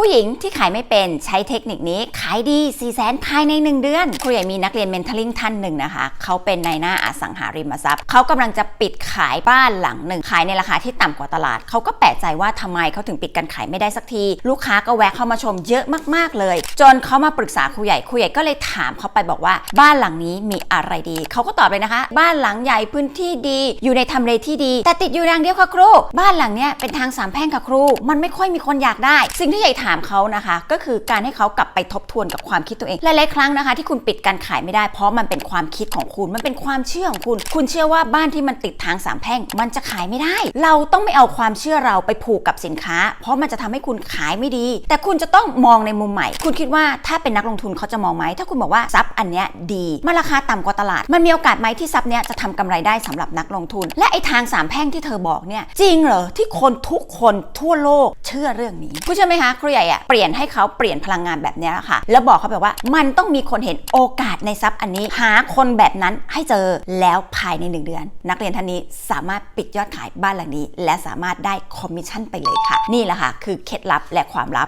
ผู้หญิงที่ขายไม่เป็นใช้เทคนิคนี้ขายดี4 0 0แสนภายใน 1 เดือนครูใหญ่มีนักเรียนเมนท a ลิงท่านหนึ่งนะคะ เขาเป็นนายหน้าอสังหาริมทรัพย์ เขากำลังจะปิดขายบ้านหลังหนึ่ง ขายในราคาที่ต่ำกว่าตลาด เขาก็แปลกใจว่าทำไมเขาถึงปิดการขายไม่ได้สักที ลูกค้าก็แวะเข้ามาชมเยอะมากๆเลย จนเขามาปรึกษาครูใหญ่ครูใหญ่ก็เลยถามเขาไปบอกว่า บ้านหลังนี้มีอะไรดี เขาก็ตอบเลยนะคะ บ้านหลังใหญ่พื้นที่ดี อยู่ในทำเลที่ดี แต่ติดอยู่อย่างเดียวค่ะครู บ้านหลังเนี้ยเป็นทางสามแพร่งค่ะครู มันไม่ค่อยมีคนอยากได้ สิ่งที่ใหญ่ถามเขานะคะ ก็คือการให้เขากลับไปทบทวนกับความคิดตัวเองหลายๆครั้งนะคะ ที่คุณปิดการขายไม่ได้ เพราะมันเป็นความคิดของคุณ มันเป็นความเชื่อของคุณ คุณเชื่อว่าบ้านที่มันติดทางสามแพร่ง มันจะขายไม่ได้ เราต้องไม่เอาความเชื่อเราไปผูกกับสินค้า เพราะมันจะทำให้คุณขายไม่ดี แต่คุณจะต้องมองในมุมใหม่ คุณคิดว่าถ้าเป็นนักลงทุนเขาจะมองไหมถ้าคุณบอกว่าทรัพย์อันเนี้ยดีมันราคาต่ำกว่าตลาด มันมีโอกาสไหมที่ทรัพย์เนี้ยจะทำกำไรได้สำหรับนักลงทุน และไอ้ทางสามแพร่งที่เธอบอกเนี่ยจริงเหรอที่คนทุกคนทั่วโลกเชื่อเรื่องนี้คุณเชื่อไหมคะครูใหญ่อะเปลี่ยนให้เขาเปลี่ยนพลังงานแบบนี้ค่ะ แล้วบอกเขาแบบว่ามันต้องมีคนเห็นโอกาสในทรัพย์อันนี้ หาคนแบบนั้นให้เจอแล้วภายในหนึ่งเดือน นักเรียนท่านนี้สามารถปิดยอดขายบ้านหลังนี้ และสามารถได้คอมมิชชั่นไปเลยค่ะ นี่แหละค่ะ คือเคล็ดลับและความลับ